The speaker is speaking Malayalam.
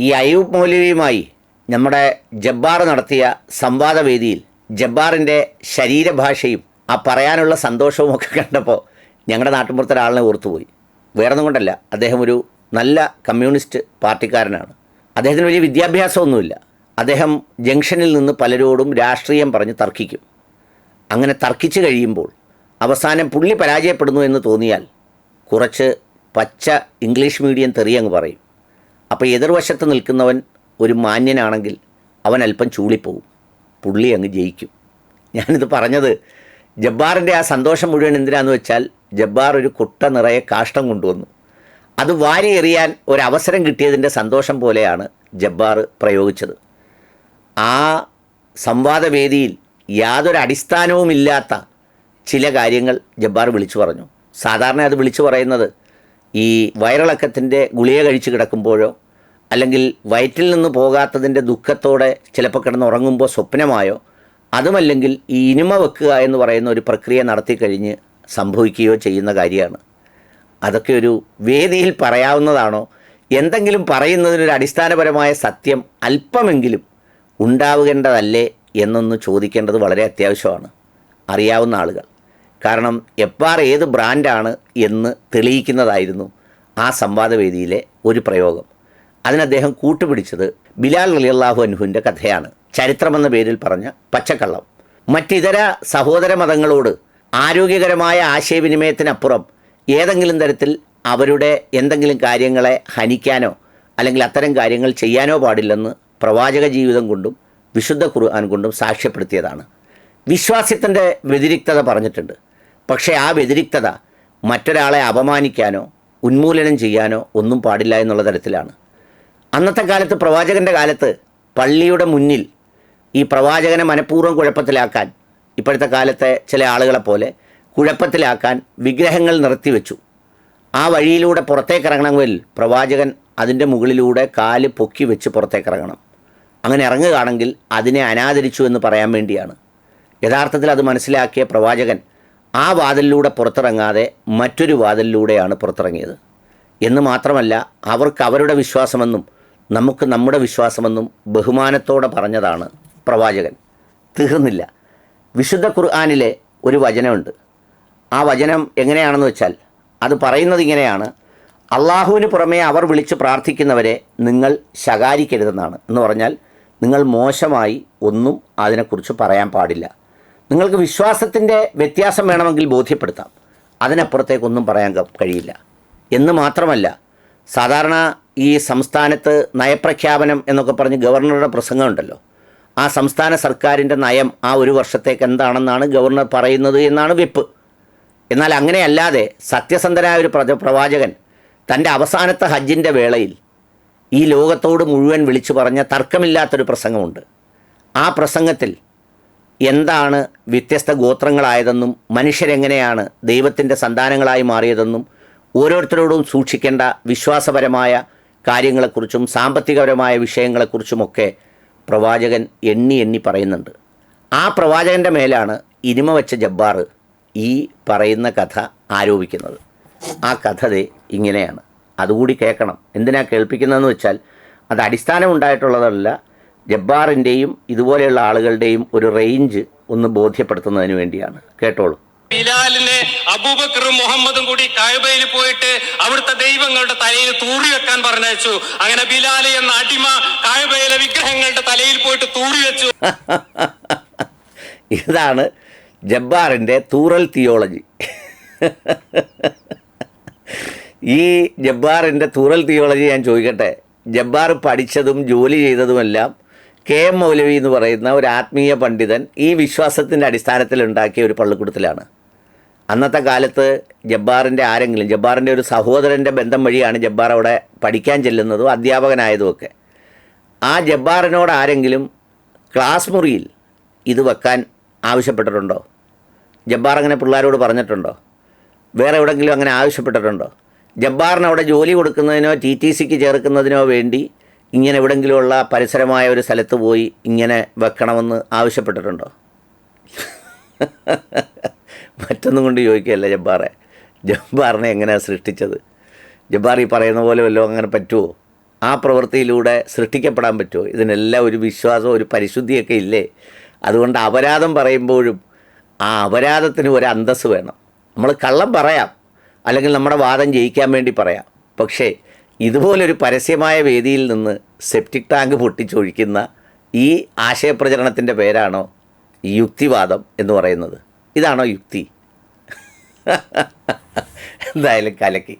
ഈ അയ്യൂബ് മൗലവിയുമായി നമ്മുടെ ജബ്ബാർ നടത്തിയ സംവാദവേദിയിൽ ജബ്ബാറിന്റെ ശരീരഭാഷയും ആ പറയാനുള്ള സന്തോഷവും ഒക്കെ കണ്ടപ്പോൾ ഞങ്ങളുടെ നാട്ടിൻപുറത്തെ ഒരാളിനെ ഓർത്തുപോയി. വേറൊന്നും കൊണ്ടല്ല. അദ്ദേഹം ഒരു നല്ല കമ്മ്യൂണിസ്റ്റ് പാർട്ടിക്കാരനാണ്. അദ്ദേഹത്തിന് വലിയ വിദ്യാഭ്യാസമൊന്നുമില്ല. അദ്ദേഹം ജംഗ്ഷനിൽ നിന്ന് പലരോടും രാഷ്ട്രീയം പറഞ്ഞ് തർക്കിക്കും. അങ്ങനെ തർക്കിച്ചു കഴിയുമ്പോൾ അവസാനം പുള്ളി പരാജയപ്പെടുന്നു എന്ന് തോന്നിയാൽ കുറച്ച് പച്ച ഇംഗ്ലീഷ് മീഡിയം തെറിയങ്ങ് പറയും. അപ്പോൾ എതിർവശത്ത് നിൽക്കുന്നവൻ ഒരു മാന്യനാണെങ്കിൽ അവൻ അല്പം ചൂളിപ്പോവും. പുള്ളി അങ്ങ് ജയിക്കും. ഞാനിത് പറഞ്ഞത് ജബ്ബാറിന്റെ ആ സന്തോഷം മുഴുവൻ എന്തിനാന്ന് വെച്ചാൽ ജബ്ബാർ ഒരു കുട്ട നിറയെ കാഷ്ടം കൊണ്ടുവന്നു. അത് വാരി എറിയാൻ ഒരവസരം കിട്ടിയതിന്റെ സന്തോഷം പോലെയാണ് ജബ്ബാർ പ്രയോഗിച്ചത്. ആ സംവാദവേദിയിൽ യാതൊരു അടിസ്ഥാനവുമില്ലാത്ത ചില കാര്യങ്ങൾ ജബ്ബാർ വിളിച്ചു പറഞ്ഞു. സാധാരണ അത് വിളിച്ചു പറയുന്നത് ഈ വയറിളക്കത്തിന്റെ ഗുളിക കഴിച്ച് കിടക്കുമ്പോഴോ അല്ലെങ്കിൽ വയറ്റിൽ നിന്ന് പോകാത്തതിന്റെ ദുഃഖത്തോടെ ചിലപ്പോൾ കിടന്ന് ഉറങ്ങുമ്പോൾ സ്വപ്നമായോ അതുമല്ലെങ്കിൽ ഈ ഇനിമ വെക്കുക എന്ന് പറയുന്ന ഒരു പ്രക്രിയ നടത്തി കഴിഞ്ഞ് സംഭവിക്കുകയോ ചെയ്യുന്ന കാര്യമാണ്. അതൊക്കെ ഒരു വേദിയിൽ പറയാവുന്നതാണോ? എന്തെങ്കിലും പറയുന്നതിനൊരു അടിസ്ഥാനപരമായ സത്യം അല്പമെങ്കിലും ഉണ്ടാവുകേണ്ടതല്ലേ എന്നൊന്ന് ചോദിക്കേണ്ടത് വളരെ അത്യാവശ്യമാണ്. അറിയാവുന്ന ആളുകൾ. കാരണം എപ്പാർ ഏത് ബ്രാൻഡാണ് എന്ന് തെളിയിക്കുന്നതായിരുന്നു ആ സംവാദവേദിയിലെ ഒരു പ്രയോഗം. അതിന് അദ്ദേഹം കൂട്ടുപിടിച്ചത് ബിലാൽ അലിയല്ലാഹു അനുഹുവിന്റെ കഥയാണ്. ചരിത്രമെന്ന പേരിൽ പറഞ്ഞ പച്ചക്കള്ളം. മറ്റിതര സഹോദര മതങ്ങളോട് ആരോഗ്യകരമായ ആശയവിനിമയത്തിനപ്പുറം ഏതെങ്കിലും തരത്തിൽ അവരുടെ എന്തെങ്കിലും കാര്യങ്ങളെ ഹനിക്കാനോ അല്ലെങ്കിൽ അത്തരം കാര്യങ്ങൾ ചെയ്യാനോ പാടില്ലെന്ന് പ്രവാചക ജീവിതം കൊണ്ടും വിശുദ്ധ ഖുർആൻ കൊണ്ടും സാക്ഷ്യപ്പെടുത്തിയതാണ്. വിശ്വാസ്യത്തിന്റെ വ്യതിരിക്തത പറഞ്ഞിട്ടുണ്ട്. പക്ഷേ ആ വ്യതിരിക്തത മറ്റൊരാളെ അപമാനിക്കാനോ ഉന്മൂലനം ചെയ്യാനോ ഒന്നും പാടില്ല എന്നുള്ള തരത്തിലാണ്. അന്നത്തെ കാലത്ത് പ്രവാചകന്റെ കാലത്ത് പള്ളിയുടെ മുന്നിൽ ഈ പ്രവാചകനെ മനഃപൂർവം കുഴപ്പത്തിലാക്കാൻ ഇപ്പോഴത്തെ കാലത്തെ ചില ആളുകളെപ്പോലെ കുഴപ്പത്തിലാക്കാൻ വിഗ്രഹങ്ങൾ നിർത്തിവെച്ചു. ആ വഴിയിലൂടെ പുറത്തേക്ക് ഇറങ്ങണമെങ്കിൽ പ്രവാചകൻ അതിന്റെ മുകളിലൂടെ കാൽ പൊക്കി വെച്ച് പുറത്തേക്ക് ഇറങ്ങണം അങ്ങനെ ഇറങ്ങുകയാണെങ്കിൽ അതിനെ അനാദരിച്ചു എന്ന് പറയാൻ വേണ്ടിയാണ്. യഥാർത്ഥത്തിൽ അത് മനസ്സിലാക്കിയ പ്രവാചകൻ ആ വാതിലിലൂടെ പുറത്തിറങ്ങാതെ മറ്റൊരു വാതിലിലൂടെയാണ് പുറത്തിറങ്ങിയത്. എന്ന് മാത്രമല്ല അവർക്ക് അവരുടെ വിശ്വാസമെന്നും നമുക്ക് നമ്മുടെ വിശ്വാസമെന്നും ബഹുമാനത്തോടെ പറഞ്ഞതാണ് പ്രവാചകൻ. തീർന്നില്ല. വിശുദ്ധ ഖുർആാനിലെ ഒരു വചനമുണ്ട്. ആ വചനം എങ്ങനെയാണെന്ന് വെച്ചാൽ അത് പറയുന്നത് ഇങ്ങനെയാണ്. അള്ളാഹുവിന് പുറമേ അവർ വിളിച്ച് പ്രാർത്ഥിക്കുന്നവരെ നിങ്ങൾ ശകാരിക്കരുതെന്നാണ്. എന്ന് പറഞ്ഞാൽ നിങ്ങൾ മോശമായി ഒന്നും അതിനെക്കുറിച്ച് പറയാൻ പാടില്ല. നിങ്ങൾക്ക് വിശ്വാസത്തിന്റെ വ്യത്യാസം വേണമെങ്കിൽ ബോധ്യപ്പെടുത്താം. അതിനപ്പുറത്തേക്കൊന്നും പറയാൻ കഴിയില്ല. എന്ന് മാത്രമല്ല സാധാരണ ഈ സംസ്ഥാനത്ത് നയപ്രഖ്യാപനം എന്നൊക്കെ പറഞ്ഞ് ഗവർണറുടെ പ്രസംഗമുണ്ടല്ലോ. ആ സംസ്ഥാന സർക്കാരിന്റെ നയം ആ ഒരു വർഷത്തേക്ക് എന്താണെന്നാണ് ഗവർണർ പറയുന്നത് എന്നാണ് വെപ്പ്. എന്നാൽ അങ്ങനെയല്ലാതെ സത്യസന്ധനായ ഒരു പ്രജ പ്രവാചകൻ തന്റെ അവസാനത്തെ ഹജ്ജിന്റെ വേളയിൽ ഈ ലോകത്തോട് മുഴുവൻ വിളിച്ചു പറഞ്ഞ തർക്കമില്ലാത്തൊരു പ്രസംഗമുണ്ട്. ആ പ്രസംഗത്തിൽ എന്താണ് വ്യത്യസ്ത ഗോത്രങ്ങളായതെന്നും മനുഷ്യരെങ്ങനെയാണ് ദൈവത്തിന്റെ സന്താനങ്ങളായി മാറിയതെന്നും ഓരോരുത്തരോടും സൂക്ഷിക്കേണ്ട വിശ്വാസപരമായ കാര്യങ്ങളെക്കുറിച്ചും സാമ്പത്തികപരമായ വിഷയങ്ങളെക്കുറിച്ചുമൊക്കെ പ്രവാചകൻ എണ്ണി എണ്ണി പറയുന്നുണ്ട്. ആ പ്രവാചകന്റെ മേലാണ് ഇനിമ വെച്ച ജബ്ബാർ ഈ പറയുന്ന കഥ ആരോപിക്കുന്നത്. ആ കഥ ഇങ്ങനെയാണ്. അതുകൂടി കേൾക്കണം. എന്തിനാ കേൾപ്പിക്കുന്നതെന്ന് വെച്ചാൽ അത് അടിസ്ഥാനം ഉണ്ടായിട്ടുള്ളതല്ല ജബ്ബാറിന്റെയും ഇതുപോലെയുള്ള ആളുകളുടെയും ഒരു റേഞ്ച് ഒന്ന് ബോധ്യപ്പെടുത്തുന്നതിന് വേണ്ടിയാണ്. കേട്ടോളൂ. ബിലാലിനെ അബൂബക്കറും മുഹമ്മദും കൂടി കായബയിൽ പോയിട്ട് അവിടുത്തെ ദൈവങ്ങളുടെ തലയിൽ തൂറി വെക്കാൻ പറഞ്ഞു അങ്ങനെ ബിലാൽ എന്ന അടിമ കായബയിലെ വിഗ്രഹങ്ങളുടെ തലയിൽ പോയിട്ട് തൂറി വെച്ചു. ഇതാണ് ജബ്ബാറിന്റെ തൂറൽ തിയോളജി. ഈ ജബ്ബാറിന്റെ തൂറൽ തിയോളജി ഞാൻ ചോദിക്കട്ടെ. ജബ്ബാർ പഠിച്ചതും ജോലി ചെയ്തതുമെല്ലാം കെ എം മൗലവി എന്ന് പറയുന്ന ഒരു ആത്മീയ പണ്ഡിതൻ ഈ വിശ്വാസത്തിന്റെ അടിസ്ഥാനത്തിൽ ഉണ്ടാക്കിയ ഒരു പള്ളിക്കൂടത്തിലാണ്. അന്നത്തെ കാലത്ത് ജബ്ബാറിന്റെ ആരെങ്കിലും ജബ്ബാറിന്റെ ഒരു സഹോദരന്റെ ബന്ധം വഴിയാണ് ജബ്ബാർ അവിടെ പഠിക്കാൻ ചെല്ലുന്നതും അധ്യാപകനായതുമൊക്കെ ആ ജബ്ബാറിനോട് ആരെങ്കിലും ക്ലാസ് മുറിയിൽ ഇത് വെക്കാൻ ആവശ്യപ്പെട്ടിട്ടുണ്ടോ? ജബ്ബാർ അങ്ങനെ പിള്ളേരോട് പറഞ്ഞിട്ടുണ്ടോ? വേറെ എവിടെങ്കിലും അങ്ങനെ ആവശ്യപ്പെട്ടിട്ടുണ്ടോ? ജബ്ബാറിന് അവിടെ ജോലി കൊടുക്കുന്നതിനോ ടി ടി സിക്ക് ചേർക്കുന്നതിനോ വേണ്ടി ഇങ്ങനെ എവിടെയെങ്കിലുമുള്ള പരിസരമായ ഒരു സ്ഥലത്ത് പോയി ഇങ്ങനെ വെക്കണമെന്ന് ആവശ്യപ്പെട്ടിട്ടുണ്ടോ? മറ്റൊന്നും കൊണ്ട് ചോദിക്കുകയല്ല ജബ്ബാറെ. ജബ്ബാറിനെ എങ്ങനെയാണ് സൃഷ്ടിച്ചത്? ജബ്ബാർ ഈ പറയുന്ന പോലെ വല്ലതും അങ്ങനെ പറ്റുമോ ആ പ്രവൃത്തിയിലൂടെ സൃഷ്ടിക്കപ്പെടാൻ പറ്റുമോ ഇതിനെല്ലാം ഒരു വിശ്വാസം ഒരു പരിശുദ്ധിയൊക്കെ ഇല്ലേ? അതുകൊണ്ട് അപരാധം പറയുമ്പോഴും ആ അപരാധത്തിന് ഒരു അന്തസ്സ് വേണം. നമ്മൾ കള്ളം പറയാം. അല്ലെങ്കിൽ നമ്മുടെ വാദം ജയിക്കാൻ വേണ്ടി പറയാം. പക്ഷേ ഇതുപോലൊരു പരസ്യമായ വേദിയിൽ നിന്ന് സെപ്റ്റിക് ടാങ്ക് പൊട്ടിച്ചൊഴിക്കുന്ന ഈ ആശയപ്രചരണത്തിന്റെ പേരാണോ യുക്തിവാദം എന്ന് പറയുന്നത്? ഇതാണോ യുക്തി? എന്തായാലും കലക്കി.